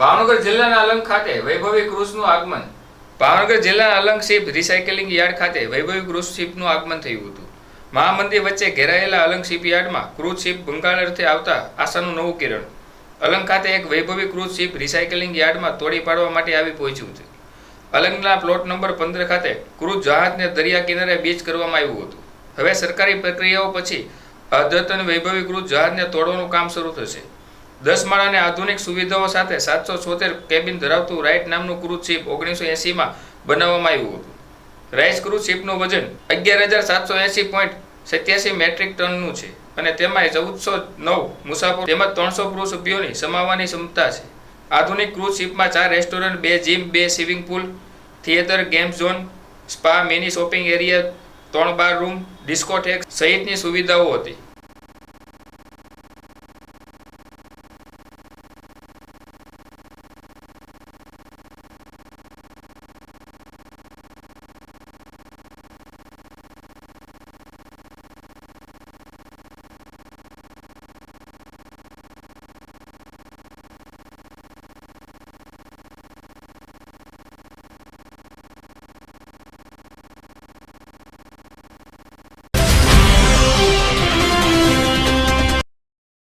ભાવનગર જિલ્લાના અલંગ ખાતે વૈભવી ક્રુઝનું આગમન. ભાવનગર જિલ્લાના અલંગ શિપ રિસાયકલિંગ યાર્ડ ખાતે વૈભવી ક્રુઝ શિપનું આગમન થયું હતું. મહામંદિર વચ્ચે ઘેરાયેલા અલંગ શિપયાર્ડમાં ક્રુઝ શિપ બંગાળ અર્થે આવતા આશાનું નવું કિરણ. અલંગ ખાતે એક વૈભવી ક્રુઝ શિપ રિસાયકલિંગ યાર્ડમાં તોડી પાડવા માટે આવી પહોંચ્યું છે અલંગના પ્લોટ નંબર પંદર ખાતે ક્રુઝ જહાજને દરિયા કિનારે બીચ કરવામાં આવ્યું હતું. હવે સરકારી પ્રક્રિયાઓ પછી અદ્યતન વૈભવી ક્રુઝ જહાજને તોડવાનું કામ શરૂ થશે. દસ માળાને આધુનિક સુવિધાઓ સાથે સાતસો છોતેર કેબિન ધરાવતું રાઇટ નામનું ક્રુઝ શિપ ઓગણીસો એંસીમાં બનાવવામાં આવ્યું હતું. રાઇસ ક્રુઝ શિપનું વજન અગિયાર હજાર સાતસો એંસી પોઈન્ટ સત્યાસી મેટ્રિક ટનનું છે અને તેમાં ચૌદસો નવ મુસાફરો તેમજ ત્રણસો પુરુષ સભ્યોની સમાવવાની ક્ષમતા છે. આધુનિક ક્રૂઝ શિપમાં ચાર રેસ્ટોરન્ટ બે જીમ બે swimming pool theatre game zone spa mini shopping area ત્રણ બાર રૂમ ડિસ્કોટેક સહિતની સુવિધાઓ હતી.